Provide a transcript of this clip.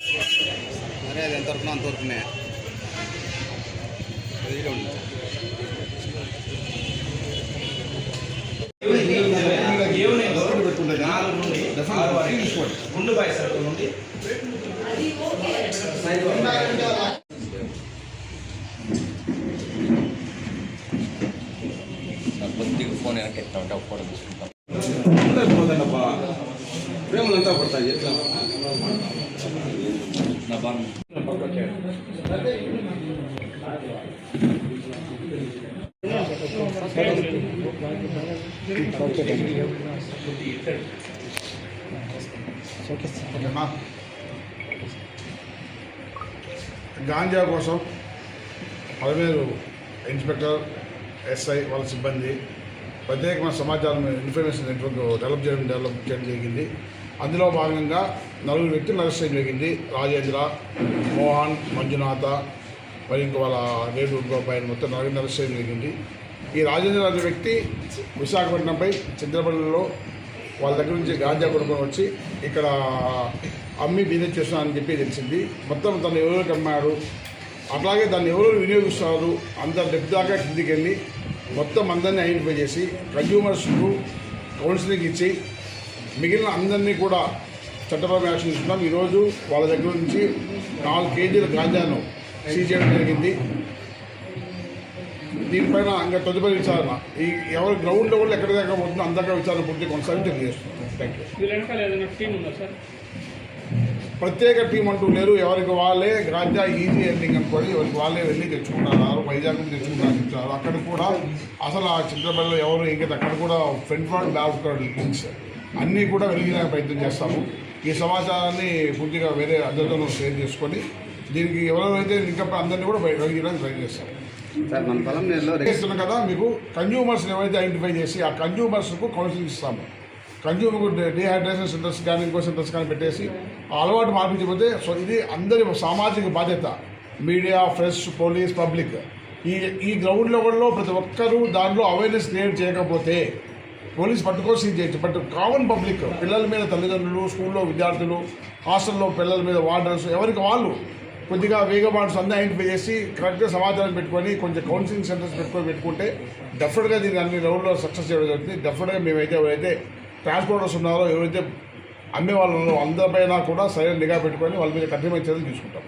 అరే అది ఎంతవరకు అంతవరకునే రెడీగా ఉంది గుండు బాయ్ సర్కిల్ నుండి కొద్దిగా ఫోన్ వెనక్కి ఎత్తా ఉంటే ఒక ఫోటో తీసుకుంటాం ప్రేమలంతా పడతాయి ఎట్లా నా బాగా గాంజా కోసం పలమేరు ఇన్స్పెక్టర్ ఎస్ఐ వాళ్ళ సిబ్బంది ప్రత్యేకమైన సమాచారం ఇన్ఫర్మేషన్ నెట్వర్క్ డెవలప్ చేయడం డెవలప్ చేయడం జరిగింది. అందులో భాగంగా నలుగురు వ్యక్తులు అరెస్ట్ చేయడం జరిగింది. రాజేంద్ర మోహన్ మంజునాథ మరి ఇంకో వాళ్ళ రేటు పైన మొత్తం నలుగురు అరెస్ట్ చేయడం జరిగింది. ఈ రాజేంద్ర అనే వ్యక్తి విశాఖపట్నంపై చంద్రపల్లిలో వాళ్ళ దగ్గర నుంచి గాంజా కొనుక్కొని వచ్చి ఇక్కడ అమ్మి బిజినెస్ చేస్తున్నానని చెప్పి తెలిసింది. మొత్తం తను ఎవరికి అమ్మాడు అట్లాగే దాన్ని ఎవరు వినియోగిస్తారు? అంత డెప్ దాకా కిందికి వెళ్ళి మొత్తం అందరినీ ఐడెంటిఫై చేసి కన్జ్యూమర్స్కు కౌన్సిలింగ్ ఇచ్చి మిగిలిన అందరినీ కూడా చట్టపరమైన యాక్షన్ తీసుకున్నాం. ఈరోజు వాళ్ళ దగ్గర నుంచి నాలుగు కేజీల గాంజాను సీజ్ చేయడం జరిగింది. దీనిపైన ఇంకా తదుపరి విచారణ. ఈ ఎవరి గ్రౌండ్లో కూడా ఎక్కడ దాకా పోతుందో అందరికీ విచారణ పూర్తి కొనసాగి తెలియజేస్తున్నాం. థ్యాంక్ యూ ప్రత్యేక టీం అంటూ లేరు. ఎవరికి వాళ్ళే గాంజా ఈజీ ఎండింగ్ అనుకోని ఎవరికి వాళ్ళే వెళ్ళి తెచ్చుకుంటున్నారు. వైజాగ్ నుంచి తెచ్చుకుంటారు ఇచ్చారు అక్కడ కూడా అసలు ఆ చిత్రపల్లిలో ఎవరు ఇంకా అక్కడ కూడా ఫ్రంట్ ఫ్రంట్ బ్యాక్ లింక్స్ అన్నీ కూడా వెలిగిన ప్రయత్నం చేస్తాము. ఈ సమాచారాన్ని పూర్తిగా వేరే అందరితో షేర్ చేసుకొని దీనికి ఎవరెవరైతే ఇంకా అందరినీ కూడా వెలిగించడానికి ట్రై చేస్తాం. సార్ మన పొలం చేస్తున్నాం కదా మీకు కన్జ్యూమర్స్ని ఎవరైతే ఐడెంటిఫై చేసి ఆ కన్జ్యూమర్స్కు కౌన్సిలింగ్ ఇస్తాము. కన్జ్యూమర్ డిహైడ్రేషన్ సెంటర్స్ కానీ ఇంకో సెంటర్స్ కానీ పెట్టేసి ఆ అలవాటు మార్పించకపోతే సో ఇది అందరి సామాజిక బాధ్యత. Media press police public. ఈ ఈ గ్రౌండ్ లెవెల్లో ప్రతి ఒక్కరూ దాంట్లో అవేర్నెస్ క్రియేట్ చేయకపోతే పోలీస్ పట్టుకో సీజ్ చేయొచ్చు బట్ కామన్ పబ్లిక్ పిల్లల మీద తల్లిదండ్రులు స్కూల్లో విద్యార్థులు హాస్టల్లో పిల్లల మీద వార్డర్స్ ఎవరికి వాళ్ళు కొద్దిగా వేగబాండ్స్ అన్నీ ఐడెంటిఫై చేసి కరెక్ట్గా సమాచారం పెట్టుకొని కొంచెం కౌన్సిలింగ్ సెంటర్స్ పెట్టుకొని పెట్టుకుంటే డెఫినెట్గా దీన్ని అన్ని లెవెల్లో సక్సెస్ చేయడం జరుగుతుంది. డెఫినెట్గా మేమైతే ఎవరైతే ట్రాన్స్పోర్టర్స్ ఉన్నారో ఎవరైతే అమ్మే వాళ్ళు ఉన్నారో అందరిపైన కూడా సరైన నిఘా పెట్టుకొని వాళ్ళ మీద కఠినమైన చర్యలు తీసుకుంటాం.